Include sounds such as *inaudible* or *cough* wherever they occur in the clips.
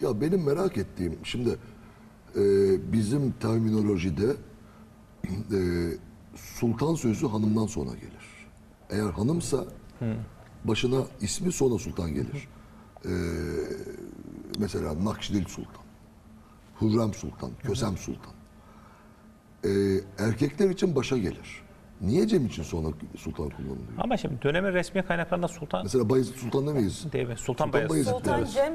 Ya benim merak ettiğim şimdi e, bizim terminolojide *clears throat* e, sultan sözü hanımdan sonra gelir. Eğer hanımsa başına ismi sonra sultan gelir. E, mesela Nakşidil Sultan, Hürrem Sultan, Kösem Sultan. E, erkekler için başa gelir. Niye Cem için sonra sultan kullanılıyor? Ama şimdi dönemin resmi kaynaklarında Sultan Mesela Bayezid Sultan demeyiz. değil mi? Sultan, Sultan Bayezid. Bayezid. Sultan Evet. Cem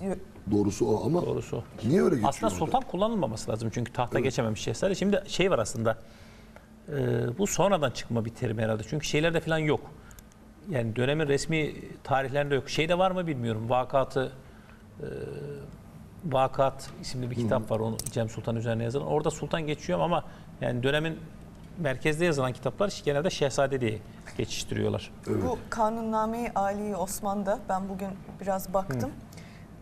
diyor- Doğrusu o ama Doğrusu. niye öyle geçiyor? Aslında orada? sultan kullanılmaması lazım çünkü tahta geçememiş şehzade. Şimdi şey var aslında. e, bu sonradan çıkma bir terim herhalde. Çünkü şeylerde falan yok. Yani dönemin resmi tarihlerinde yok. Şeyde var mı bilmiyorum. Vakatı e, Vakat isimli bir kitap var. Onu Cem Sultan üzerine yazılan. Orada sultan geçiyor ama yani dönemin merkezde yazılan kitaplar genelde şehzade diye geçiştiriyorlar. Bu Kanunname-i Ali Osman'da ben bugün biraz baktım.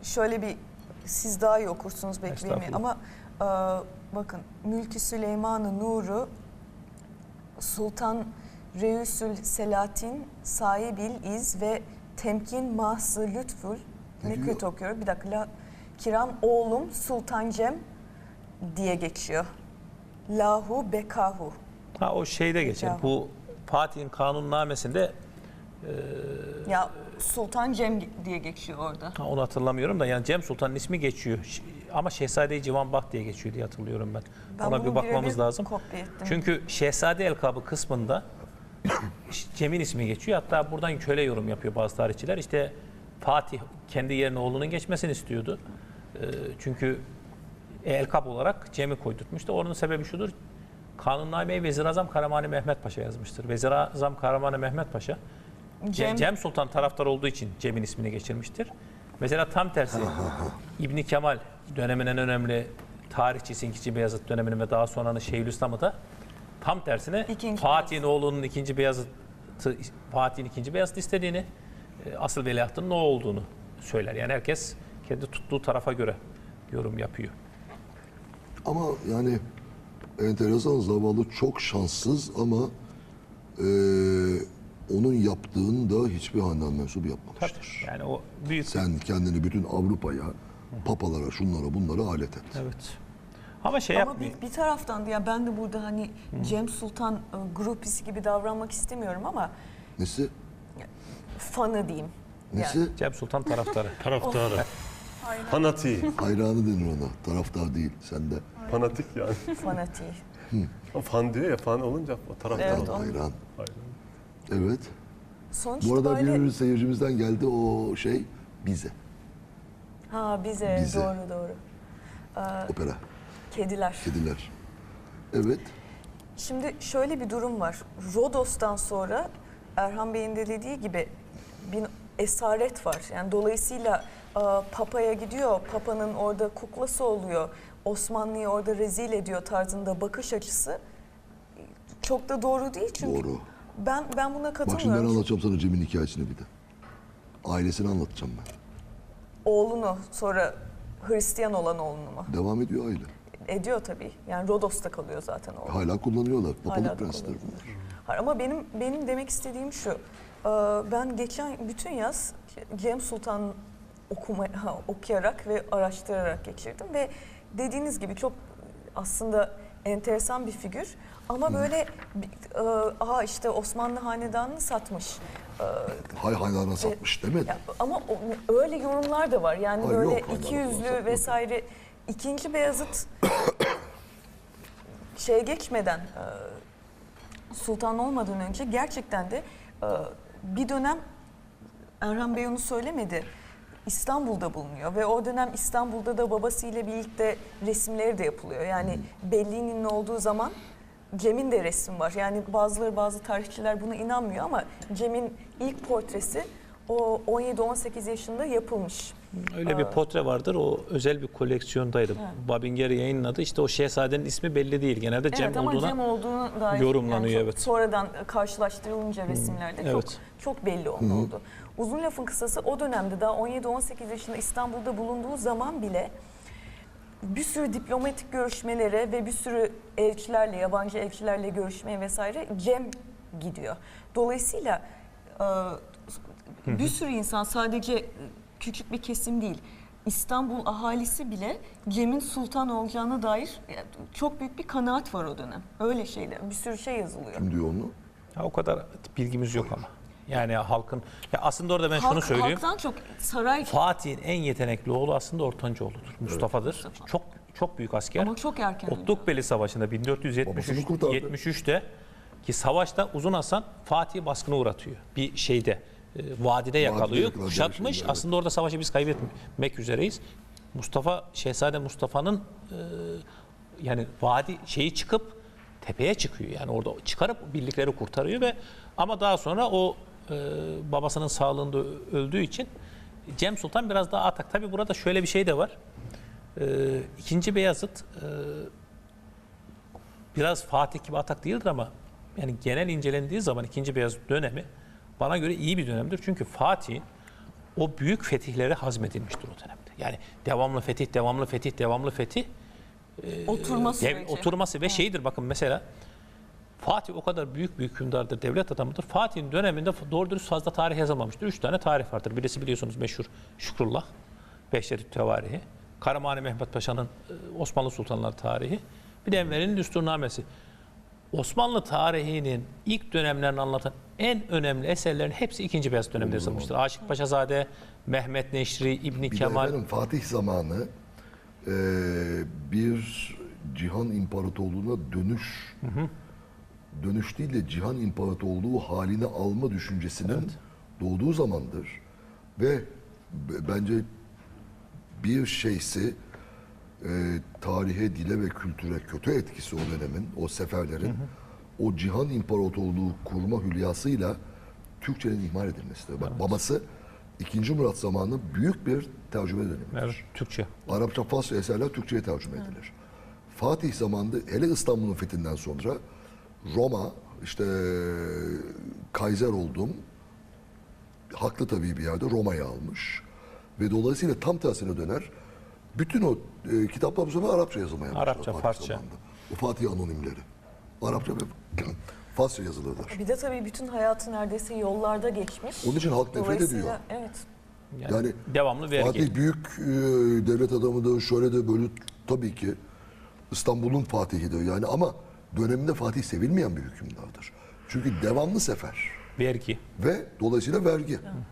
Şöyle bir siz daha iyi okursunuz belki ama e, bakın Mülkü Süleyman-ı Nuru Sultan Reüsül Selatin Sahibil İz ve Temkin Mahsı Lütful Ne kötü okuyorum. Bir dakika. La, Kiram oğlum Sultan Cem diye geçiyor. Lahu bekahu. Ha o şeyde geçer. Hocam. Bu Fatih'in kanunnamesinde Ya Sultan Cem diye geçiyor orada. Ha, onu hatırlamıyorum da yani Cem Sultan'ın ismi geçiyor. Ama Şehzade-i Civan Bah diye geçiyor diye hatırlıyorum ben. Ben Ona bir bakmamız birebir lazım. Çünkü Şehzade elkabı kısmında Cem'in ismi geçiyor. Hatta buradan köle yorum yapıyor bazı tarihçiler. İşte Fatih kendi yerine oğlunun geçmesini istiyordu. Ee, çünkü elkab olarak Cem'i koydurtmuştu. Onun sebebi şudur. Kanunnameyi Vezir Azam Karamani Mehmet Paşa yazmıştır. Vezir Azam Karamani Mehmet Paşa Cem, Cem, Sultan taraftar olduğu için Cem'in ismini geçirmiştir. Mesela tam tersi *laughs* İbni Kemal dönemin en önemli tarihçisi 2. Beyazıt döneminin ve daha sonranın Şeyhülislam'ı da tam tersine İkinci Fatih'in oğlunun 2. Beyazıt'ı Fatih'in 2. Beyazıt istediğini e, asıl veliahtının o olduğunu söyler. Yani herkes kendi tuttuğu tarafa göre yorum yapıyor. Ama yani enteresan zavallı çok şanssız ama eee, onun yaptığını da hiçbir hanedan mensubu yapmamıştır. Yani o büyük Sen kendini bütün Avrupa'ya, papalara, şunlara bunlara alet et. evet. Ama şey ama yapmıyor. bir, bir taraftan da ya ben de burada hani Cem Sultan e, grupisi gibi davranmak istemiyorum ama Nesi? fanı diyeyim. Nesi? Cem Sultan taraftarı. Taraftarı. Fanatik. Hayranı denir ona. Taraftar değil. Sen de Fanatik yani. *laughs* Fanatiği. O fan diyor ya fan olunca o taraftar. Evet, onu- hayran. Aynen. Evet. Sonuç Bu arada itibariyle bir seyircimizden geldi o şey bize. ha bize, Bize. doğru doğru. Opera. Kediler. Kediler. Evet. Şimdi şöyle bir durum var. Rodos'tan sonra Erhan Bey'in de dediği gibi bir esaret var. Yani dolayısıyla e, Papa'ya gidiyor, Papa'nın orada kuklası oluyor, Osmanlı'yı orada rezil ediyor tarzında bakış açısı çok da doğru değil çünkü Doğru. ben ben buna Bak şimdi ben katılmıyorum. anlatacağım sana Cem'in hikayesini bir de. Ailesini anlatacağım ben. Oğlunu sonra Hristiyan olan oğlunu mu? Devam ediyor aile. Ediyor tabii. Yani Rodos'ta kalıyor zaten oğlu. Hala kullanıyorlar. Hala Papalık da prensleri kullanıyorlar. bunlar. Hayır, ama benim benim demek istediğim şu. e, Ben geçen bütün yaz Cem Sultan okuma, *laughs* okuyarak ve araştırarak geçirdim ve dediğiniz gibi çok aslında enteresan bir figür ama böyle e, aha işte Osmanlı hanedanını satmış. E, Hay hayranına satmış demedi. ya, ama o- öyle yorumlar da var. Yani Hayır, böyle yok, hayır, iki yüzlü yok. vesaire. İkinci Beyazıt *coughs* şeye geçmeden e, sultan olmadan önce gerçekten de e, bir dönem Erhan Bey onu söylemedi. İstanbul'da bulunuyor ve o dönem İstanbul'da da babasıyla birlikte resimleri de yapılıyor. Yani Bellini'nin olduğu zaman Cem'in de resmi var. Yani bazıları bazı tarihçiler buna inanmıyor ama Cem'in ilk portresi o 17-18 yaşında yapılmış. Öyle bir portre vardır. O özel bir koleksiyondaydı. Babinger yayınladı. İşte o şehzadenin ismi belli değil. Genelde Cem evet olduğuna Cem olduğunu dair yorumlanıyor, çok evet. Sonradan karşılaştırılınca resimlerde çok evet. çok belli onun oldu. Uzun lafın kısası o dönemde daha 17-18 yaşında İstanbul'da bulunduğu zaman bile bir sürü diplomatik görüşmelere ve bir sürü elçilerle, yabancı elçilerle görüşmeye vesaire Cem gidiyor. Dolayısıyla bir sürü insan sadece küçük bir kesim değil. İstanbul ahalisi bile Cem'in sultan olacağına dair e, çok büyük bir kanaat var o dönem. Öyle şeyler, bir sürü şey yazılıyor. Kim diyor onu? Ha, o kadar bilgimiz yok ama. Yani halkın ya aslında orada ben şunu Halk, söyleyeyim. halktan çok saray Fatih'in en yetenekli oğlu aslında Ortancaoğlu'dur. Mustafa'dır. Çok çok büyük asker. ama çok erken. Otlukbeli Savaşı'nda Babasını 1473 kurtardı. 73'te ki savaşta Uzun Hasan Fatih'i baskına uğratıyor. Bir şeyde vadide yakalıyor. yakaladığı Kuşatmış. evet. Aslında orada savaşı biz kaybetmek üzereyiz. Mustafa Şehzade Mustafa'nın e, yani vadi şeyi çıkıp tepeye çıkıyor. Yani orada çıkarıp birlikleri kurtarıyor ve ama daha sonra o e, babasının sağlığında öldüğü için Cem Sultan biraz daha atak. Tabi burada şöyle bir şey de var. E, İkinci Beyazıt e, biraz Fatih gibi atak değildir ama yani genel incelendiği zaman ikinci Beyazıt dönemi bana göre iyi bir dönemdir. Çünkü Fatih'in o büyük fetihleri hazmedilmiştir o dönemde. Yani devamlı fetih, devamlı fetih, devamlı fetih Oturma dev- süreci. oturması ve şeydir bakın mesela Fatih o kadar büyük bir hükümdardır, devlet adamıdır. Fatih'in döneminde doğru dürüst fazla tarih yazılmamıştır. Üç tane tarih vardır. Birisi biliyorsunuz meşhur Şükrullah, Behçet Tevarihi. Karamani Mehmet Paşa'nın e, Osmanlı Sultanları tarihi. Bir de Enver'in Düsturnamesi. Osmanlı tarihinin ilk dönemlerini anlatan en önemli eserlerin hepsi 2. Beyazıt döneminde yazılmıştır. Aşık Paşazade, Mehmet Neşri, İbni Bir Kemal. efendim Fatih zamanı e, bir cihan imparatorluğuna dönüş dönüş değil de cihan imparatorluğu haline alma düşüncesinin doğduğu zamandır ve bence bir şeysi e, tarihe, dile ve kültüre kötü etkisi o dönemin, o seferlerin o cihan imparatorluğu kurma hülyasıyla Türkçenin ihmal edilmesidir. Bak babası 2. Murat zamanı büyük bir tercüme dönemidir. Evet, Türkçe. Arapça Farsça eserler Türkçe'ye tercüme edilir. Fatih zamanında hele İstanbul'un fethinden sonra Roma işte Kaiser oldum. Haklı tabii bir yerde Roma'yı almış. Ve dolayısıyla tam tersine döner. Bütün o e, kitaplar bu sefer Arapça yazılmaya başlar. Arapça, Fatih Farsça. zamanında. O Fatih anonimleri. Arapça ve *clears throat* Farsça yazılıdır. Bir de tabii bütün hayatı neredeyse yollarda geçmiş. Onun için halk nefret Dolayısıyla- ediyor. Evet. Yani, Yani devamlı vergi. Fatih büyük e, devlet adamıdır, şöyle de böyle tabii ki İstanbul'un Fatih'idir yani ama döneminde Fatih sevilmeyen bir hükümdardır. Çünkü devamlı sefer vergi. ve dolayısıyla vergi.